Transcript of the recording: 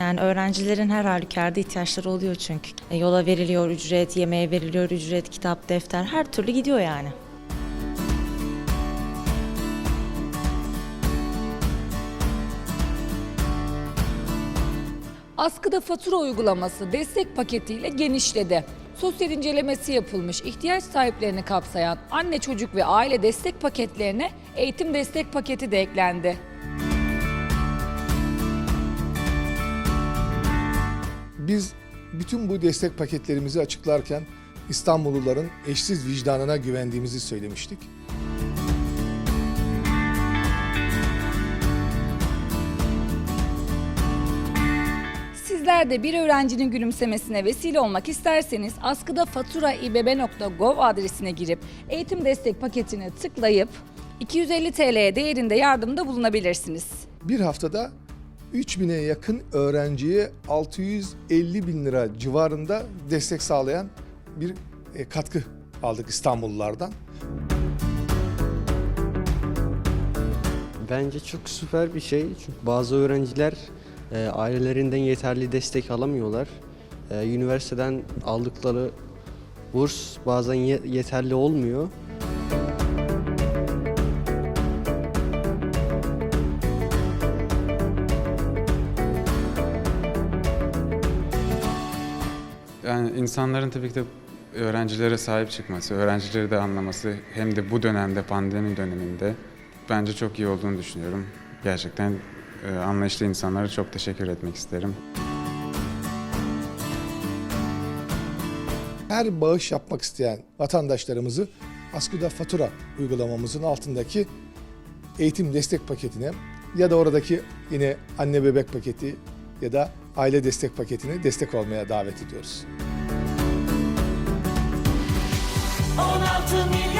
Yani öğrencilerin her halükarda ihtiyaçları oluyor çünkü. E, yola veriliyor ücret, yemeğe veriliyor ücret, kitap, defter her türlü gidiyor yani. Askıda fatura uygulaması destek paketiyle genişledi. Sosyal incelemesi yapılmış, ihtiyaç sahiplerini kapsayan anne çocuk ve aile destek paketlerine eğitim destek paketi de eklendi. Biz bütün bu destek paketlerimizi açıklarken İstanbulluların eşsiz vicdanına güvendiğimizi söylemiştik. Sizler de bir öğrencinin gülümsemesine vesile olmak isterseniz askıda faturaibb.gov adresine girip eğitim destek paketine tıklayıp 250 TL değerinde yardımda bulunabilirsiniz. Bir haftada 3000'e yakın öğrenciye 650 bin lira civarında destek sağlayan bir e, katkı aldık İstanbullulardan. Bence çok süper bir şey. Çünkü bazı öğrenciler e, ailelerinden yeterli destek alamıyorlar. E, üniversiteden aldıkları burs bazen ye- yeterli olmuyor. Yani insanların tabii ki de öğrencilere sahip çıkması, öğrencileri de anlaması hem de bu dönemde pandemi döneminde bence çok iyi olduğunu düşünüyorum. Gerçekten e, anlayışlı insanlara çok teşekkür etmek isterim. Her bağış yapmak isteyen vatandaşlarımızı Askıda Fatura uygulamamızın altındaki eğitim destek paketine ya da oradaki yine anne bebek paketi ya da aile destek paketine destek olmaya davet ediyoruz. 16 milyon